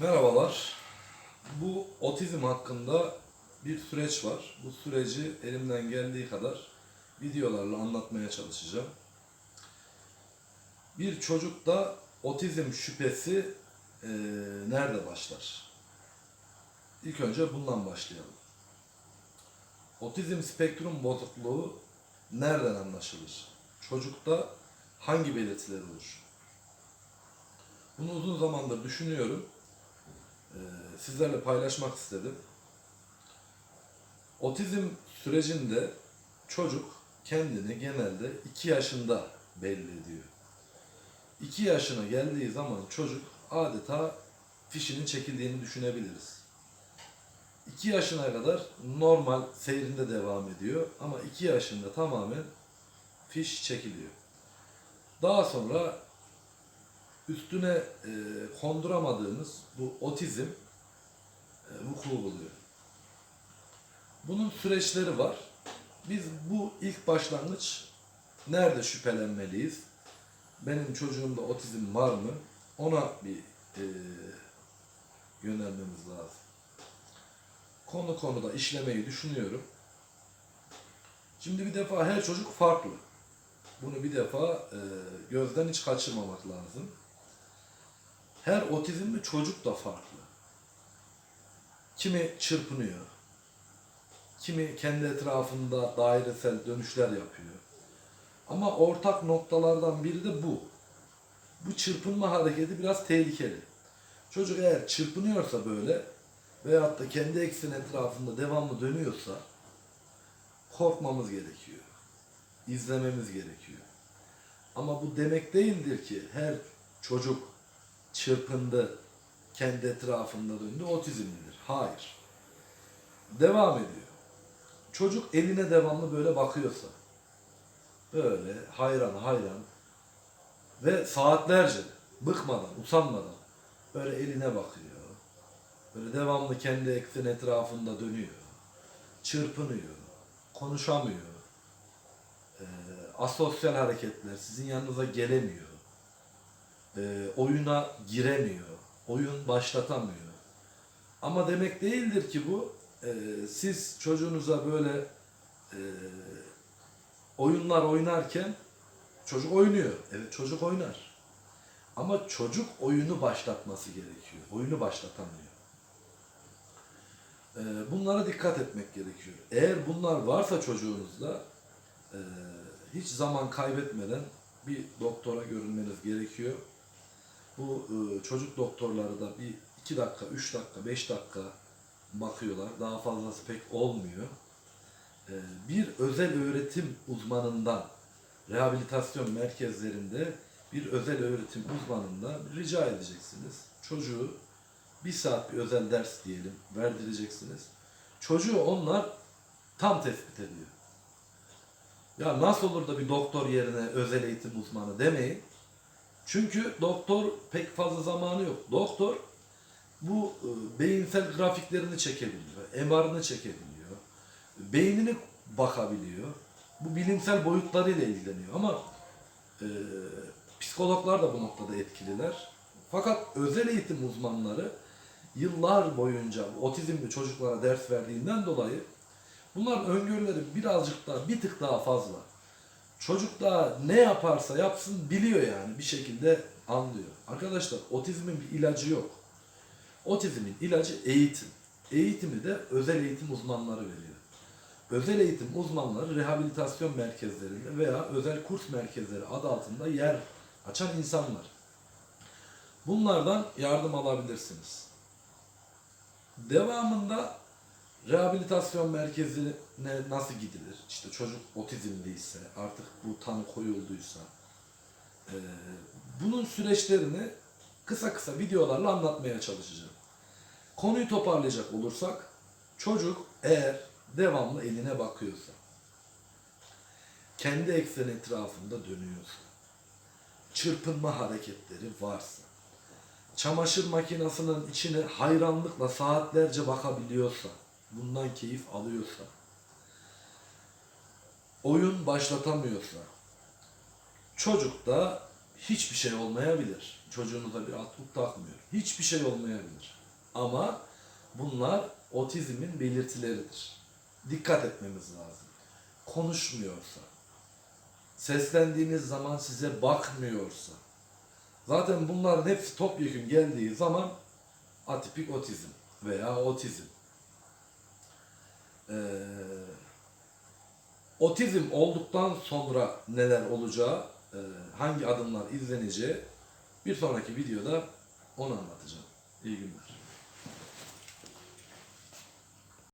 Merhabalar. Bu otizm hakkında bir süreç var. Bu süreci elimden geldiği kadar videolarla anlatmaya çalışacağım. Bir çocukta otizm şüphesi eee, nerede başlar? İlk önce bundan başlayalım. Otizm spektrum bozukluğu nereden anlaşılır? Çocukta hangi belirtiler olur? Bunu uzun zamandır düşünüyorum. Ee, sizlerle paylaşmak istedim. Otizm sürecinde çocuk kendini genelde 2 yaşında belli ediyor. 2 yaşına geldiği zaman çocuk adeta fişinin çekildiğini düşünebiliriz. 2 yaşına kadar normal seyrinde devam ediyor ama 2 yaşında tamamen fiş çekiliyor. Daha sonra üstüne e, konduramadığımız bu otizm e, vuku buluyor. Bunun süreçleri var. Biz bu ilk başlangıç nerede şüphelenmeliyiz? Benim çocuğumda otizm var mı? Ona bir e, yönelmemiz lazım. Konu konuda işlemeyi düşünüyorum. Şimdi bir defa her çocuk farklı. Bunu bir defa e, gözden hiç kaçırmamak lazım. Her otizmli çocuk da farklı. Kimi çırpınıyor. Kimi kendi etrafında dairesel dönüşler yapıyor. Ama ortak noktalardan biri de bu. Bu çırpınma hareketi biraz tehlikeli. Çocuk eğer çırpınıyorsa böyle veyahut da kendi ekseni etrafında devamlı dönüyorsa korkmamız gerekiyor. İzlememiz gerekiyor. Ama bu demek değildir ki her çocuk çırpındı, kendi etrafında döndü, otizmlidir. Hayır. Devam ediyor. Çocuk eline devamlı böyle bakıyorsa, böyle hayran hayran ve saatlerce bıkmadan, usanmadan böyle eline bakıyor. Böyle devamlı kendi eksen etrafında dönüyor. Çırpınıyor. Konuşamıyor. Ee, asosyal hareketler sizin yanınıza gelemiyor. Ee, oyuna giremiyor. Oyun başlatamıyor. Ama demek değildir ki bu e, siz çocuğunuza böyle e, oyunlar oynarken çocuk oynuyor. Evet çocuk oynar. Ama çocuk oyunu başlatması gerekiyor. Oyunu başlatamıyor. Ee, Bunlara dikkat etmek gerekiyor. Eğer bunlar varsa çocuğunuzda e, hiç zaman kaybetmeden bir doktora görünmeniz gerekiyor. Bu e, çocuk doktorları da bir iki dakika, üç dakika, beş dakika bakıyorlar. Daha fazlası pek olmuyor. E, Bir özel öğretim uzmanından, rehabilitasyon merkezlerinde bir özel öğretim uzmanından rica edeceksiniz. Çocuğu bir saat bir özel ders diyelim verdireceksiniz. Çocuğu onlar tam tespit ediyor. Ya nasıl olur da bir doktor yerine özel eğitim uzmanı demeyin. Çünkü doktor pek fazla zamanı yok. Doktor bu e, beyinsel grafiklerini çekebiliyor, MR'ını çekebiliyor, beynini bakabiliyor. Bu bilimsel boyutlarıyla ilgileniyor ama e, psikologlar da bu noktada etkililer. Fakat özel eğitim uzmanları yıllar boyunca otizmli çocuklara ders verdiğinden dolayı bunların öngörüleri birazcık daha bir tık daha fazla. Çocuk da ne yaparsa yapsın biliyor yani bir şekilde anlıyor. Arkadaşlar otizmin bir ilacı yok. Otizmin ilacı eğitim. Eğitimi de özel eğitim uzmanları veriyor. Özel eğitim uzmanları rehabilitasyon merkezlerinde veya özel kurs merkezleri adı altında yer açan insanlar. Bunlardan yardım alabilirsiniz. Devamında rehabilitasyon merkezine nasıl gidilir? İşte çocuk otizmliyse, artık bu tanı koyulduysa, eee, bunun süreçlerini kısa kısa videolarla anlatmaya çalışacağım. Konuyu toparlayacak olursak, çocuk eğer devamlı eline bakıyorsa, kendi eksen etrafında dönüyorsa, çırpınma hareketleri varsa, çamaşır makinesinin içine hayranlıkla saatlerce bakabiliyorsa, bundan keyif alıyorsa, oyun başlatamıyorsa, çocukta hiçbir şey olmayabilir. Çocuğunuza bir atkut takmıyor. Hiçbir şey olmayabilir. Ama bunlar otizmin belirtileridir. Dikkat etmemiz lazım. Konuşmuyorsa, seslendiğiniz zaman size bakmıyorsa, zaten bunların hepsi topyekun geldiği zaman atipik otizm veya otizm. Ee, otizm olduktan sonra neler olacağı, e, hangi adımlar izleneceği bir sonraki videoda onu anlatacağım. İyi günler.